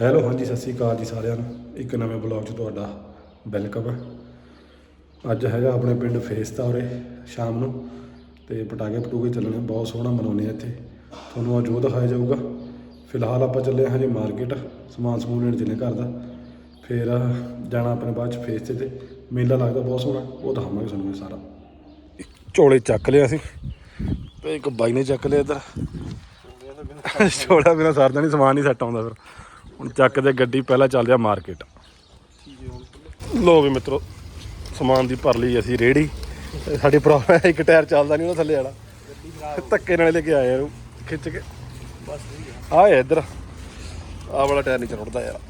Hello, ਹਾਂਜੀ, ਸਤਿ ਸ਼੍ਰੀ ਅਕਾਲ ਜੀ ਸਾਰਿਆਂ ਨੂੰ। ਇੱਕ ਨਵੇਂ ਬਲੌਗ 'ਚ ਤੁਹਾਡਾ ਵੈਲਕਮ ਹੈ। ਅੱਜ ਹੈਗਾ ਆਪਣੇ ਪਿੰਡ ਫੇਸਤਾ ਉਰੇ ਸ਼ਾਮ ਨੂੰ। ਤੇ ਪਟਾਕੇ ਪਟੂਕੇ ਚੱਲਣੇ, ਬਹੁਤ ਸੋਹਣਾ ਮਨਾਉਂਦੇ ਆ ਇੱਥੇ। ਤੁਹਾਨੂੰ ਅੱਜ ਉਹ ਦਿਖਾਇਆ ਜਾਊਗਾ। ਫਿਲਹਾਲ ਆਪਾਂ ਚੱਲੇ ਹਾਂ ਜੀ ਮਾਰਕੀਟ, ਸਮਾਨ ਸਮੂਨ ਲੈਣ ਚੱਲੇ ਘਰ ਦਾ। ਫਿਰ ਜਾਣਾ ਆਪਣੇ ਬਾਅਦ 'ਚ ਫੇਸਤੇ ਤੇ ਮੇਲਾ ਲੱਗਦਾ ਬਹੁਤ ਸੋਹਣਾ, ਉਹ ਦਿਖਾਵਾਂਗੇ ਤੁਹਾਨੂੰ ਇਹ ਸਾਰਾ। ਝੋਲੇ ਚੱਕ ਲਿਆ ਸੀ ਤੇ ਇੱਕ ਬਾਈ ਨੇ ਚੱਕ ਲਿਆ ਇੱਧਰ। ਝੋਲਾ ਬਿਨਾ ਸਰਦਾ ਨਹੀਂ, ਸਮਾਨ ਨਹੀਂ ਸੈੱਟ ਆਉਂਦਾ ਫਿਰ। ਹੁਣ ਚੱਕ ਗੱਡੀ ਪਹਿਲਾਂ ਚੱਲਦੇ ਆ ਮਾਰਕੀਟ। ਲੋ ਵੀ ਮਿੱਤਰੋ, ਸਮਾਨ ਦੀ ਭਰ ਲਈ ਅਸੀਂ ਰੇੜੀ ਸਾਡੀ ਪ੍ਰੋਬਲਮ ਹੈ, ਇੱਕ ਟਾਇਰ ਚੱਲਦਾ ਨਹੀਂ ਉਹਦਾ ਥੱਲੇ ਵਾਲਾ। ਧੱਕੇ ਨਾਲ ਲੈ ਕੇ ਆਏ ਯਾਰ ਖਿੱਚ ਕੇ। ਆ ਇੱਧਰ। ਆ ਵਾਲਾ ਟਾਇਰ ਨਹੀਂ ਚੜਦਾ ਯਾਰ।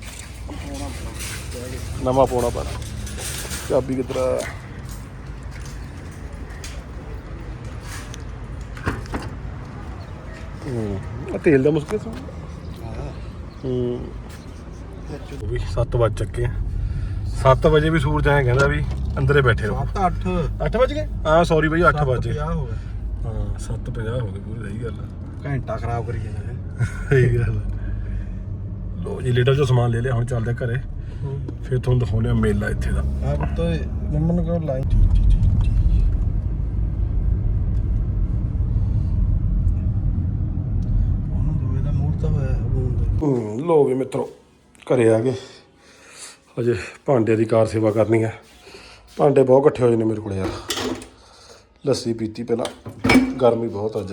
ਨਵਾਂ ਪਾਉਣਾ ਪਰ ਚਾਬੀ ਕਿੱਧਰ ਆ? ਹੂੰ ਤੇਲ ਦਾ ਮੁਸ਼ਕਿਲ ਸੋ ਉਹ ਵੀ 7 ਵਜ ਚੱਕੇ ਆ। 7 ਵਜੇ ਵੀ ਸੂਰਜ ਐਂ ਕਹਿੰਦਾ ਵੀ ਅੰਦਰੇ ਬੈਠੇ ਰਹੋ। 7 8 8 ਵਜ ਗਏ? ਹਾਂ ਸੌਰੀ ਬਈ 8 ਵਜੇ ਹੋ ਗਿਆ ਹਾਂ 7:50 ਹੋ ਗਏ ਪੂਰੀ ਸਹੀ ਗੱਲ ਆ। ਘੰਟਾ ਖਰਾਬ ਕਰੀ ਜਾਂਦਾ ਸਹੀ ਗੱਲ ਆ। ਲੋ ਜੀ ਲੀਟਰ ਚੋਂ ਸਮਾਨ ਲੈ ਲਿਆ ਹੁਣ ਚੱਲਦੇ ਆ ਘਰੇ। ਫਿਰ ਤੁਹਾਨੂੰ ਦਿਖਾਉਂਦੇ ਆ ਮੇਲਾ ਇੱਥੇ ਦਾ। ਆ ਪੁੱਤੋ ਮੰਮਨ ਨੂੰ ਕਹੋ ਲਾਈਨ ਟੀ ਟੀ ਟੀ ਉਹਨੂੰ ਦੋਵੇਂ ਦਾ ਮੂਡ ਤਾਂ ਹੋਇਆ ਬੂੰਦ ਹੂੰ ਲੋ ਵੀ ਮਿੱਤਰੋ, ਘਰੇ ਆ ਗਏ। ਅਜੇ ਭਾਂਡੇ ਦੀ ਕਾਰ ਸੇਵਾ ਕਰਨੀ ਹੈ। ਭਾਂਡੇ ਬਹੁਤ ਇਕੱਠੇ ਹੋਏ ਨੇ ਮੇਰੇ ਕੋਲ ਯਾਰ। ਲੱਸੀ ਪੀਤੀ ਪਹਿਲਾਂ। ਗਰਮੀ ਬਹੁਤ ਅੱਜ।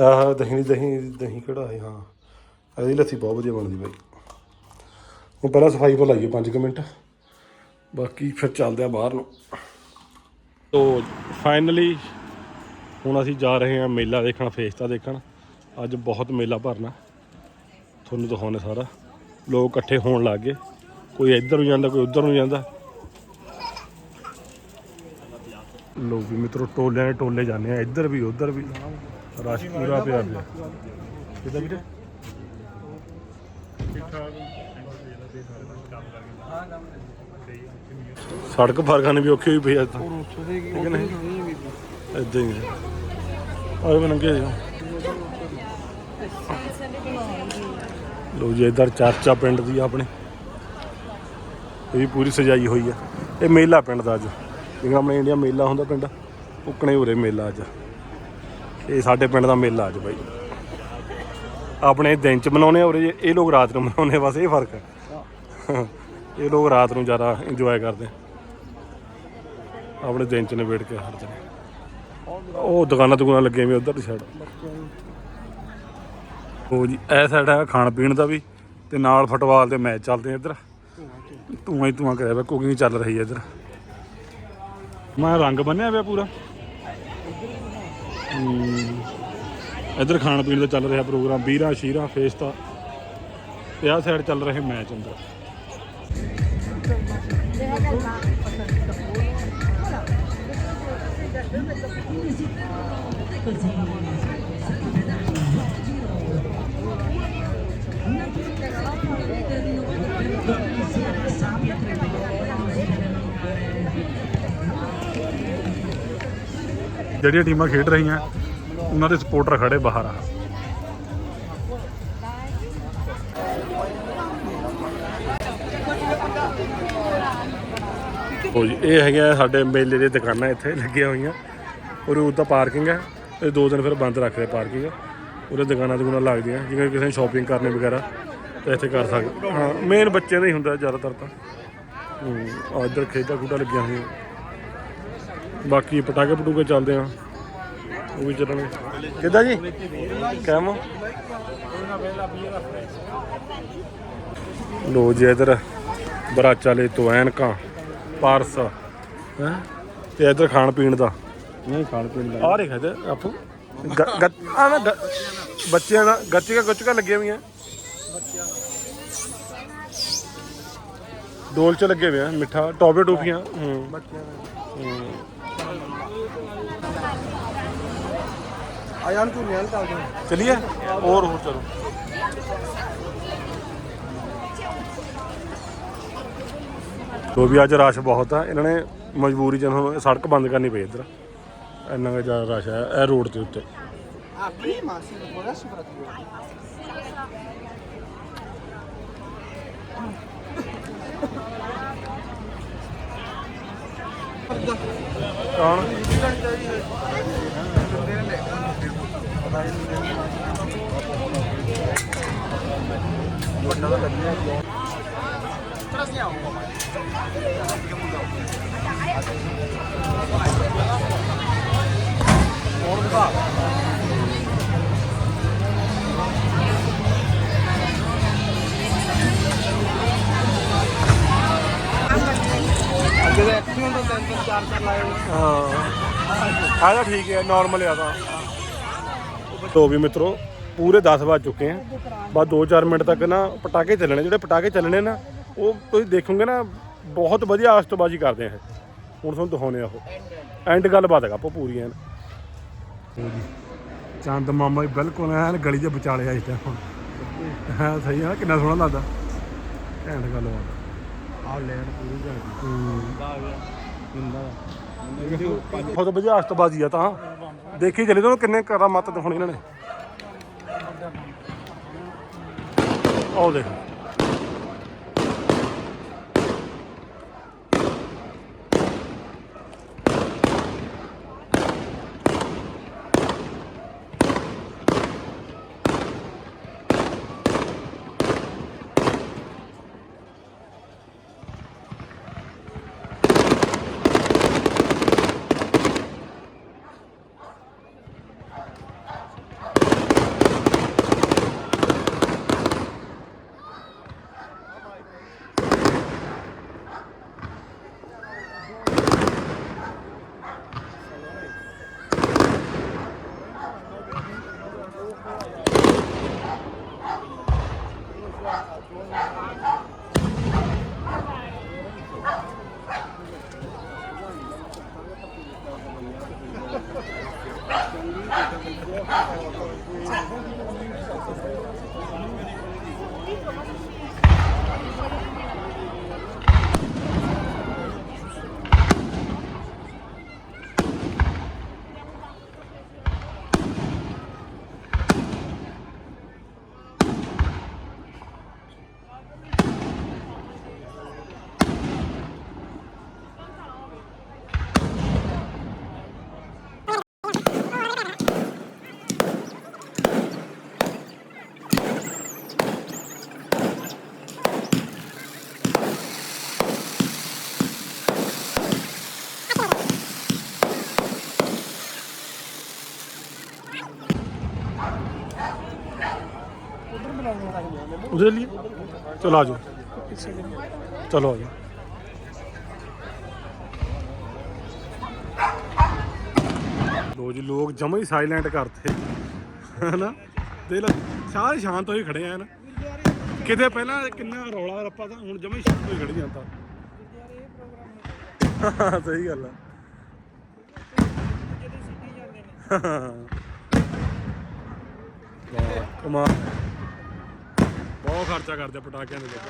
ਆਹ ਦਹੀਂ ਦੀ ਦਹੀਂ ਦਹੀਂ ਕਿਹੜਾ ਹੈ? ਹਾਂ। ਇਹਦੀ ਲੱਸੀ ਬਹੁਤ ਵਧੀਆ ਬਣਦੀ ਬਾਈ। ਹੁਣ ਪਹਿਲਾਂ ਸਫ਼ਾਈ ਪਰ ਲਾਈਏ 5 ਮਿੰਟ। ਬਾਕੀ ਫਿਰ ਚੱਲਦੇ ਆ ਬਾਹਰ ਨੂੰ। ਤੋ ਫਾਈਨਲੀ ਹੁਣ ਅਸੀਂ ਜਾ ਰਹੇ ਹਾਂ ਮੇਲਾ ਦੇਖਣ ਫੇਸਤਾ ਦੇਖਣ। ਅੱਜ ਬਹੁਤ ਮੇਲਾ ਭਰਨਾ। ਤੁਹਾਨੂੰ ਦਿਖਾਉਣੇ ਸਾਰਾ। ਲੋਕ ਇਕੱਠੇ ਹੋਣ ਲੱਗ ਗਏ। ਕੋਈ ਇੱਧਰ ਨੂੰ ਜਾਂਦਾ, ਕੋਈ ਉੱਧਰ ਨੂੰ ਜਾਂਦਾ। ਲੋਕ ਵੀ ਮਿੱਤਰੋ, ਟੋਲਿਆਂ ਦੇ ਟੋਲੇ ਜਾਂਦੇ ਆ। ਇੱਧਰ ਵੀ, ਉੱਧਰ ਵੀ। ਰਸ਼ ਪੂਰਾ ਪਿਆ ਪਿਆ ਕਿਦਾਂ ਵੀਰੇ? ਸੜਕ ਫਰਕਾਂ ਨੇ ਵੀ ਔਖੀ ਹੋਈ ਪਈ ਅੱਜ ਤਾਂ ਠੀਕ ਹੈ ਇਦਾਂ ਹੀ ਆਏ ਮੈਂ ਨੰਗੇ ਲੋ ਜੀ, ਇਧਰ ਚਾਚਾ ਪਿੰਡ ਦੀ ਆ ਆਪਣੇ। ਇਹ ਵੀ ਪੂਰੀ ਸਜਾਈ ਹੋਈ ਆ। ਇਹ ਮੇਲਾ ਪਿੰਡ ਦਾ ਅੱਜ। ਜਿਵੇਂ ਆਪਣੇ ਇੰਡੀਆ ਮੇਲਾ ਹੁੰਦਾ ਪਿੰਡ, ਉਕਣੇ ਉਰੇ ਮੇਲਾ ਅੱਜ। ਇਹ ਸਾਡੇ ਪਿੰਡ ਦਾ ਮੇਲਾ ਅੱਜ ਬਾਈ। ਆਪਣੇ ਦਿਨ ਚ ਮਨਾਉਨੇ ਆ ਉਰੇ ਇਹ ਲੋਕ ਰਾਤ ਨੂੰ ਮਨਾਉਨੇ ਬਸ ਇਹ ਫ਼ਰਕ ਹੈ ਇਹ ਲੋਕ ਰਾਤ ਨੂੰ ਜ਼ਿਆਦਾ ਇੰਜੋਏ ਕਰਦੇ ਆਪਣੇ ਦਿਨ ਚ ਨਿਬੇੜ ਕੇ ਹਟਦੇ ਨੇ ਉਹ ਦੁਕਾਨਾਂ ਦੁਕਾਨਾਂ ਲੱਗੀਆਂ ਵੀ ਉਧਰ ਦੀ ਸਾਈਡ ਉਹ ਜੀ ਇਹ ਸਾਈਡ ਹੈ ਖਾਣ ਪੀਣ ਦਾ ਵੀ ਤੇ ਨਾਲ ਫੁੱਟਬਾਲ ਦੇ ਮੈਚ ਚੱਲਦੇ ਆ ਇੱਧਰ। ਧੂਆਂ ਹੀ ਧੂਆਂ ਕਰਿਆ ਪਿਆ ਕੁਕਿੰਗ ਚੱਲ ਰਹੀ ਹੈ ਇੱਧਰ। ਮੈਂ ਰੰਗ ਬੰਨਿਆ ਪਿਆ ਪੂਰਾ। ਹਮ, ਇੱਧਰ ਖਾਣ ਪੀਣ ਦਾ ਚੱਲ ਰਿਹਾ ਪ੍ਰੋਗਰਾਮ ਵੀਰਾ ਸ਼ੀਰਾ ਫੇਸਤਾ। ਤੇ ਆਹ ਸਾਈਡ ਚੱਲ ਰਹੇ ਮੈਚ ਅੰਦਰ। ਜਿਹੜੀਆਂ ਟੀਮਾਂ ਖੇਡ ਰਹੀਆਂ, ਉਹਨਾਂ ਦੇ ਸਪੋਰਟਰ ਖੜੇ ਬਾਹਰ ਆ। ਉਹ ਜੀ, ਇਹ ਹੈਗਾ ਸਾਡੇ ਮੇਲੇ ਦੀਆਂ ਦੁਕਾਨਾਂ ਇੱਥੇ ਲੱਗੀਆਂ ਹੋਈਆਂ। ਔਰ ਉਹਦਾ ਪਾਰਕਿੰਗ ਹੈ ਇਹ ਦੋ ਦਿਨ ਫਿਰ ਬੰਦ ਰੱਖਦੇ ਪਾਰਕਿੰਗ ਉਹਦੇ ਦੁਕਾਨਾਂ ਦੁਕਾਨਾਂ ਲੱਗਦੀਆਂ ਜਿਵੇਂ ਕਿਸੇ ਨੇ ਸ਼ਾਪਿੰਗ ਕਰਨੀ ਵਗੈਰਾ ਤਾਂ ਇੱਥੇ ਕਰ ਸਕਦੇ। ਹਾਂ ਮੇਨ ਬੱਚੇ ਦਾ ਹੀ ਹੁੰਦਾ ਜ਼ਿਆਦਾਤਰ ਤਾਂ। ਹੂੰ ਆਹ ਇੱਧਰ ਖੇਡਾਂ ਖੂਡਾਂ ਲੱਗੀਆਂ ਹੋਈਆਂ। ਬਾਕੀ ਪਟਾਕੇ ਪਟੂਕੇ ਚੱਲਦੇ ਆ। ਉਹ ਵੀ ਚੱਲਣਗੇ। ਕਿੱਦਾਂ ਜੀ? ਕੈਮ ਲੋ ਜੀ ਇਧਰ ਬਰਾਚਾ ਲੈ ਤੋਂ ਐਨਕਾਂ ਪਾਰਸ। ਹੈ? ਤੇ ਇਧਰ ਖਾਣ ਪੀਣ ਦਾ। ਨਹੀਂ ਖਾਣ ਪੀਣ ਦਾ। ਆ ਰਿਹਾ ਤੇ ਆਪੋ ਆ ਨਾ ਗ- ਬੱਚਿਆਂ ਦਾ ਗੱਚੀਆਂ ਗੁੱਚਕਾਂ ਲੱਗੀਆਂ ਹੋਈਆਂ। ਡੋਲ ਚ ਲੱਗੇ ਹੋਏ ਆ ਮਿੱਠਾ ਟੌਫੀ ਟੂਫੀਆਂ ਹੂੰ। ਆ ਜਾਣ ਤੂੰ ਨਿਆਲ ਚੱਲਦੇ ਚਲਿਏ? ਹੋਰ ਹੋਰ ਚਲੋ। ਤੋ ਵੀ ਅੱਜ ਰਸ਼ ਬਹੁਤ ਆ ਇਹਨਾਂ ਨੇ ਮਜਬੂਰੀ ਚ ਹੁਣ ਸੜਕ ਬੰਦ ਕਰਨੀ ਪਈ ਇੱਧਰ। ਇੰਨਾ ਕੁ ਜ਼ਿਆਦਾ ਰਸ਼ ਹੈ ਇਹ ਰੋਡ ਦੇ ਉੱਤੇ Ah, prima? Sì, dopo adesso pratico. ਕੌਣ ਅੱਗੇ ਦੇ ਐਕਸੀਡੈਂਟ ਤੋਂ ਤਿੰਨ ਤਿੰਨ ਚਾਰ ਚਾਰ ਲਾਏ ਹਾਂ। ਆ ਜਾ ਠੀਕ ਹੈ ਨਾਰਮਲ ਆ ਤਾਂ। ਤੋ ਵੀ ਮਿੱਤਰੋ, ਪੂਰੇ 10 ਵੱਜ ਚੁੱਕੇ ਆ। ਬਸ 2-4 ਮਿੰਟ ਤੱਕ ਨਾ ਪਟਾਕੇ ਚੱਲਣੇ, ਜਿਹੜੇ ਪਟਾਕੇ ਚੱਲਣੇ ਨਾ, ਉਹ ਤੁਸੀਂ ਦੇਖੋਗੇ ਨਾ, ਬਹੁਤ ਵਧੀਆ ਆਸਤਬਾਜ਼ੀ ਕਰਦੇ ਆ ਹੁਣ ਤੁਹਾਨੂੰ ਦਿਖਾਉਣੇ ਆ ਉਹ। ਐਂਡ ਗੱਲਬਾਤ ਹੈਗਾ ਆਪੋ ਪੂਰੀ ਐਨ। ਚੰਦ ਮਾਮਾ ਹੀ ਬਿਲਕੁਲ ਐਨ ਗਲੀ ਦੇ ਵਿਚਾਲੇ ਤਾਂ ਹੁਣ। ਹਾਂ ਸਹੀ ਆ ਕਿੰਨਾ ਸੋਹਣਾ ਲੱਗਦਾ। ਐਂਡ ਗੱਲਬਾਤ ਆਹ ਲੈਣ ਪੂਰੀ ਹੂੰ ਆ ਗਿਆ ਹੁੰਦਾ ਬਹੁਤ ਵਧੀਆ ਆਸਤਬਾਜ਼ੀ ਆ ਤਾਂ। ਦੇਖੀ ਚੱਲੇ ਤੁਹਾਨੂੰ ਕਿੰਨੇ ਕਰਾ ਮੱਤ ਦਿਖਾਉਣੀ ਇਹਨਾਂ ਨੇ। ਆਓ ਦੇਖ। उधर लिए चलो आ जाओ चलो आ जाओ ਲੋ ਜੀ ਲੋਕ ਜਮਾ ਹੀ ਸਾਇਲੈਂਟ ਕਰਤੇ ਹਨਾ ਦੇ ਲੈ ਸਾਰੇ ਸ਼ਾਂਤ ਹੋਏ ਖੜੇ ਆ ਨਾ ਕਿਤੇ ਪਹਿਲਾਂ ਕਿੰਨਾ ਰੌਲਾ ਰੱਪਾ ਤਾਂ ਹੁਣ ਜਮਾ ਹੀ ਸ਼ਾਂਤ ਹੋਈ ਖੜੀ ਜਾਂਦਾ ਸਹੀ ਗੱਲ ਆ ਵਾਹ ਕਮਾਲ। ਬਹੁਤ ਖਰਚਾ ਕਰਦੇ ਆ ਪਟਾਕਿਆਂ ਦੇ ਲੋਕ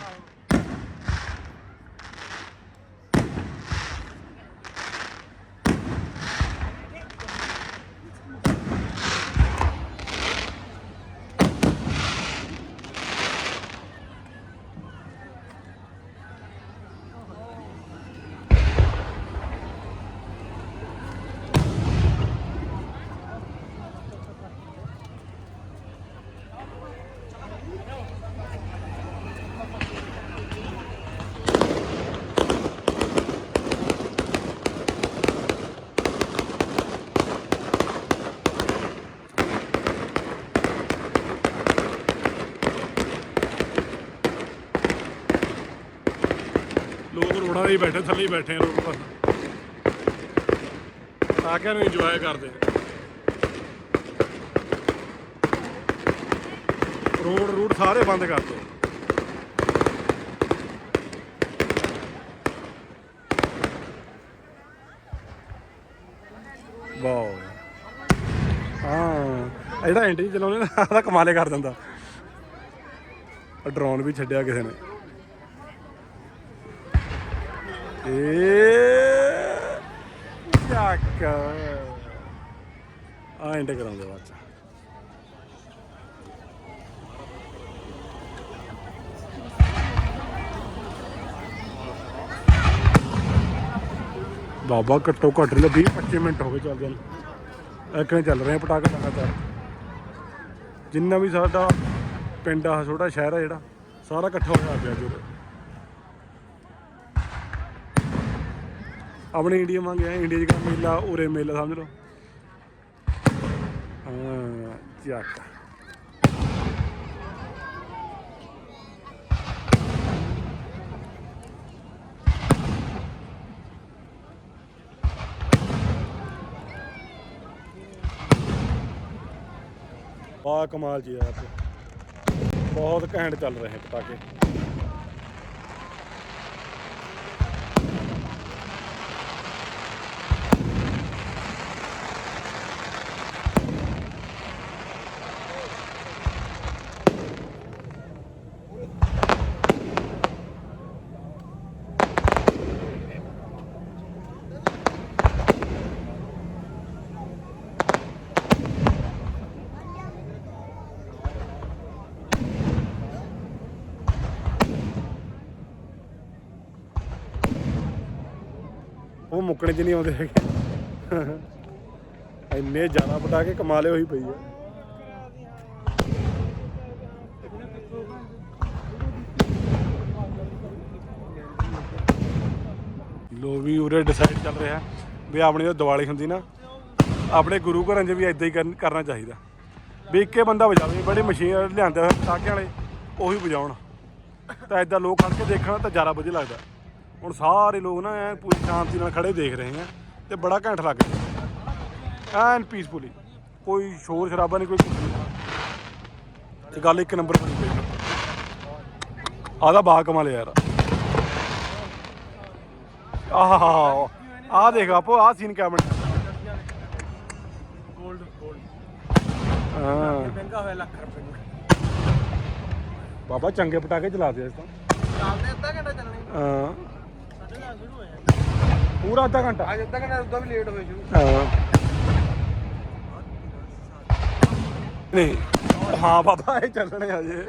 ਲੋਕ ਰੋਡਾਂ 'ਤੇ ਹੀ ਬੈਠੇ, ਥੱਲੇ ਹੀ ਬੈਠੇ ਆ ਰੋਡ ਪਰ ਪਟਾਕਿਆਂ ਨੂੰ ਇੰਜੋਏ ਕਰਦੇ ਰੋਡ, ਰੂਟ ਸਾਰੇ ਬੰਦ ਕਰਤੇ ਵਾਓ। ਹਾਂ, ਇਹਦਾ ਜਿਹੜਾ ਐਂਟੀ ਚਲਾਉਂਦੇ ਨਾ ਆਦਾ ਕਮਾਲੇ ਕਰ ਦਿੰਦਾ। ਡਰੋਨ ਵੀ ਛੱਡਿਆ ਕਿਸੇ ਨੇ। ਚੱਕ ਆ ਐਂਡ ਕਰਾਉਂਦੇ ਬਾਅਦ ਬਾਬਾ ਘੱਟੋ ਘੱਟ ਲੈ 20 25 ਮਿੰਟ ਹੋ ਗਏ ਚੱਲਦੇ ਨੂੰ। ਇੱਕ ਨੇ ਚੱਲ ਰਹੇ ਆ ਪਟਾਕੇ ਲਗਾਤਾਰ ਜਿੰਨਾ ਵੀ ਸਾਡਾ ਪਿੰਡ ਆ, ਛੋਟਾ ਸ਼ਹਿਰ ਆ ਜਿਹੜਾ, ਸਾਰਾ ਇਕੱਠਾ ਹੋਇਆ ਪਿਆ ਜੁਰ ਆਪਣੇ ਇੰਡੀਆ ਵਾਂਗ ਹੈ ਇੰਡੀਆ ਜਿਹੜਾ ਮੇਲਾ ਉਰੇ ਮੇਲਾ, ਸਮਝ ਲਓ। ਹਾਂ, ਚੱਕ। ਬਾ ਕਮਾਲ ਜੀ ਯਾਰ ਬਹੁਤ ਘੈਂਟ ਚੱਲ ਰਹੇ ਪਟਾਕੇ। ਉਹ ਮੁੱਕਣੇ ਚ ਨਹੀਂ ਆਉਂਦੇ ਹੈਗੇ। ਇੰਨੇ ਜ਼ਿਆਦਾ ਪਟਾਕੇ ਕਮਾਲੇ ਹੋਈ ਪਈ ਆ। ਲੋ ਵੀ ਉਰੇ ਡਿਸਾਈਡ ਚੱਲ ਰਿਹਾ ਵੀ ਆਪਣੀ ਜੋ ਦੀਵਾਲੀ ਹੁੰਦੀ ਨਾ, ਆਪਣੇ ਗੁਰੂ ਘਰਾਂ 'ਚ ਵੀ ਇਦਾਂ ਹੀ ਕਰਨਾ ਚਾਹੀਦਾ। ਵੀ ਇੱਕੇ ਬੰਦਾ ਵਜਾਵੇ, ਬੜੇ ਮਸ਼ੀਨ ਲਿਆਂਦੇ ਹੋਏ ਪਟਾਕਿਆਂ ਵਾਲੇ, ਉਹੀ ਵਜਾਉਣ। ਤਾਂ ਇਦਾਂ ਲੋਕ ਖੜ ਕੇ ਦੇਖਣ, ਤਾਂ ਜ਼ਿਆਦਾ ਵਧੀਆ ਲੱਗਦਾ। ਹੁਣ ਸਾਰੇ ਲੋਕ ਨਾ ਐ ਪੂਰੀ ਸ਼ਾਂਤੀ ਨਾਲ ਖੜੇ ਦੇਖ ਰਹੇ ਆ ਤੇ ਬੜਾ ਘੈਂਟ ਲੱਗ ਰਿਹਾ। ਐਨ ਪੀਸਫੁਲੀ ਕੋਈ ਸ਼ੋਰ ਸ਼ਰਾਬਾ ਨਹੀਂ ਕੋਈ ਨਹੀਂ। ਤੇ ਗੱਲ ਇੱਕ ਨੰਬਰ ਬਣੀ ਪਈ ਆਦਾ ਬਾ ਕਮਾਲ ਯਾਰ। ਆਹ ਆ ਦੇਖ ਆਪੋ ਆ ਸੀਨ ਕਿਆ ਗੋਲਡ ਗੋਲਡ ਹਾਂ। ਮਹਿੰਗਾ ਹੋਇਆ ਲੱਖ ਰੁਪਏ ਬਾਬਾ ਚੰਗੇ ਪਟਾਕੇ ਚਲਾ ਦੇ ਇਸ ਤਾਂ। ਚੱਲਦੇ ਅੱਧਾ ਘੰਟਾ ਚੱਲਣੇ। ਹਾਂ। ਪੂਰਾ ਅੱਧਾ ਘੰਟਾ। ਅੱਜ ਅੱਧਾ ਘੰਟਾ ਉਦੋਂ ਵੀ ਲੇਟ ਹੋਏ ਸ਼ੁਰੂ। ਹਾਂ। ਨਹੀਂ ਹਾਂ ਬਾਬਾ ਇਹ ਚੱਲਣੇ ਆ ਜੇ।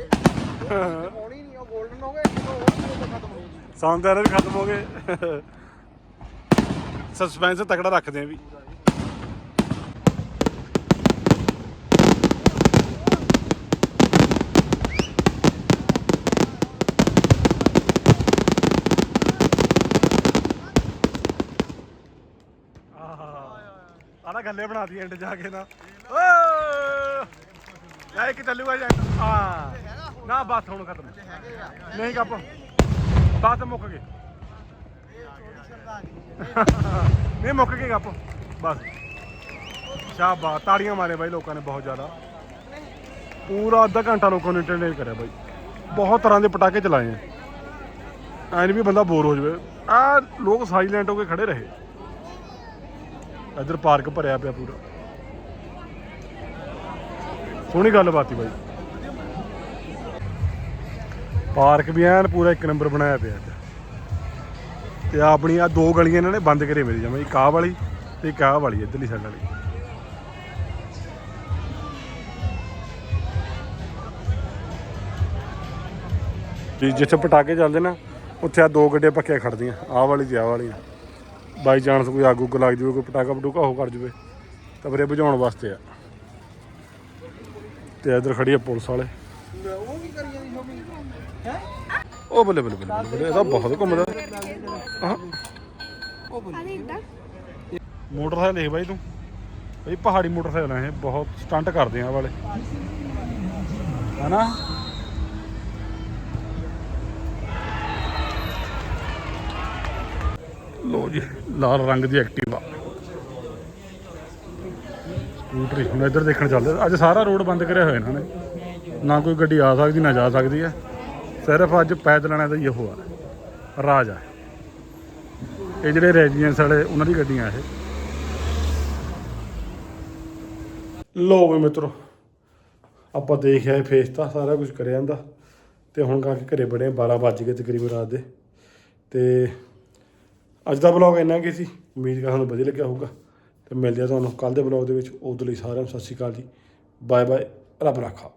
ਹੋਣੀ ਨਹੀਂ ਉਹ 골ਡਨ ਹੋ ਗਏ ਖਤਮ ਹੋ ਵੀ ਖਤਮ ਹੋ ਗਏ। ਸਸਪੈਂਸ ਤਕੜਾ ਰੱਖਦੇ ਆ ਵੀ। ਗੱਲੇ ਬਣਾ ਐਂਡ ਜਾ ਕੇ ਨਾ। ਓ ਲੈ ਇੱਕ ਚੱਲੂਗਾ ਜਾਂ ਹਾਂ। ਨਾ, ਬਸ ਹੁਣ ਖਤਮ। ਨਹੀਂ ਕੱਪ ਬਸ ਮੁੱਕ ਗਏ ਨਹੀਂ, ਮੁੱਕ ਗਏ ਗੱਪ। ਬਸ। ਸ਼ਾਬਾਸ਼। ਤਾੜੀਆਂ ਮਾਰੇ ਬਾਈ ਲੋਕਾਂ ਨੇ ਬਹੁਤ ਜ਼ਿਆਦਾ। ਪੂਰਾ ਅੱਧਾ ਘੰਟਾ ਲੋਕਾਂ ਨੇ ਇੰਟਰਨੇਟ ਕਰਿਆ ਬਾਈ। ਬਹੁਤ ਤਰ੍ਹਾਂ ਦੇ ਪਟਾਕੇ ਚਲਾਏ ਆ। ਐਨ ਵੀ ਬੰਦਾ ਬੋਰ ਹੋ ਜਾਵੇ। ਆ ਲੋਕ ਸਾਈਲੈਂਟ ਹੋ ਕੇ ਖੜੇ ਰਹੇ। ਇੱਧਰ ਪਾਰਕ ਭਰਿਆ ਪਿਆ ਪੂਰਾ। ਸੋਹਣੀ ਗੱਲਬਾਤ ਹੀ ਬਾਈ। ਪਾਰਕ ਵੀ ਐਨ ਪੂਰਾ ਇੱਕ ਨੰਬਰ ਬਣਾਇਆ ਪਿਆ ਤੇ ਆਹ ਆਪਣੀ ਆ ਦੋ ਗਲੀਆਂ ਇਹਨਾਂ ਨੇ ਬੰਦ ਕਰੇ ਮੇਰੀ ਜਮਾ। ਇੱਕ ਆਹ ਵਾਲੀ ਤੇ ਇੱਕ ਆਹ ਵਾਲੀ, ਇੱਧਰਲੀ ਸਾਈਡ ਵਾਲੀ। ਜਿੱਥੇ ਪਟਾਕੇ ਚੱਲਦੇ ਨਾ, ਉੱਥੇ ਆ ਦੋ ਗੱਡੀਆਂ ਪੱਕੀਆਂ ਖੜਦੀਆਂ ਆਹ ਵਾਲੀ ਤੇ ਆਹ ਵਾਲੀ ਬਾਈ ਚਾਂਸ ਕੋਈ ਆਗੂ ਕੋ ਲੱਗ ਜਾਵੇ ਕੋਈ ਪਟਾਕਾ ਪਟੂਕਾ ਹੋ ਕਰ ਜਾਵੇ ਤਾਂ ਫਿਰ ਇਹ ਬੁਝਾਉਣ ਵਾਸਤੇ ਆ। ਤੇ ਇੱਧਰ ਖੜੀ ਆ ਪੁਲਿਸ ਵਾਲੇ। ਉਹ ਕੀ ਕਰੀ ਜਾਂਦੀ ਸ਼ੋਪਿੰਗ ਹੈ ਉਹ ਬੱਲੇ ਬੱਲੇ ਬੱਲੇ ਬੱਲੇ, ਬੱਲੇ ਬਹੁਤ ਘੁੰਮਦਾ ਹਾਂ ਮੋਟਰਸਾਈਕਲ ਦੇਖ ਬਾਈ ਤੂੰ। ਬਈ ਪਹਾੜੀ ਮੋਟਰਸਾਈਕਲ ਆ ਇਹ ਬਹੁਤ ਸਟੰਟ ਕਰਦੇ ਆ ਵਾਲੇ। ਹਨਾ? ਲੋ ਜੀ, ਲਾਲ ਰੰਗ ਦੀ ਐਕਟਿਵਾ। ਸਕੂਟਰੀ, ਹੁਣ ਇੱਧਰ ਦੇਖਣ ਚੱਲਦੇ ਅੱਜ ਸਾਰਾ ਰੋਡ ਬੰਦ ਕਰਿਆ ਹੋਇਆ ਇਹਨਾਂ ਨੇ। ਨਾ ਕੋਈ ਗੱਡੀ ਆ ਸਕਦੀ, ਨਾ ਜਾ ਸਕਦੀ ਹੈ। ਸਿਰਫ ਅੱਜ ਪੈਦਲ ਪੈਦਲਾਣਾ ਦਾ ਹੀ ਉਹ ਆ ਰਾਜ ਆ ਇਹ। ਜਿਹੜੇ ਰੈਜੀਡੈਂਸ ਵਾਲੇ, ਉਹਨਾਂ ਦੀ ਗੱਡੀਆਂ ਇਹ। ਲੋ ਵੀ ਮਿੱਤਰੋ, ਆਪਾਂ ਦੇਖਿਆ ਫੇਸ ਤਾਂ, ਸਾਰਾ ਕੁਝ ਕਰਿਆ ਜਾਂਦਾ। ਤੇ ਹੁਣ ਕਰਕੇ ਕੇ ਘਰੇ ਬੜੇ 12 ਵੱਜ ਗਏ ਤਕਰੀਬਨ ਰਾਤ ਦੇ। ਤੇ ਅੱਜ ਦਾ ਵਲੌਗ ਇੰਨਾ ਕੀ ਸੀ। ਉਮੀਦ ਕਰ ਤੁਹਾਨੂੰ ਵਧੀਆ ਲੱਗਿਆ ਹੋਊਗਾ। ਤੇ ਮਿਲਦੇ ਆ ਤੁਹਾਨੂੰ ਕੱਲ ਦੇ ਵਲੌਗ ਦੇ ਵਿੱਚ। ਉਦੋਂ ਲਈ ਸਾਰਿਆਂ ਨੂੰ ਸਤਿ ਸ਼੍ਰੀ ਅਕਾਲ ਜੀ। Bye bye. ਰੱਬ ਰਾਖਾ।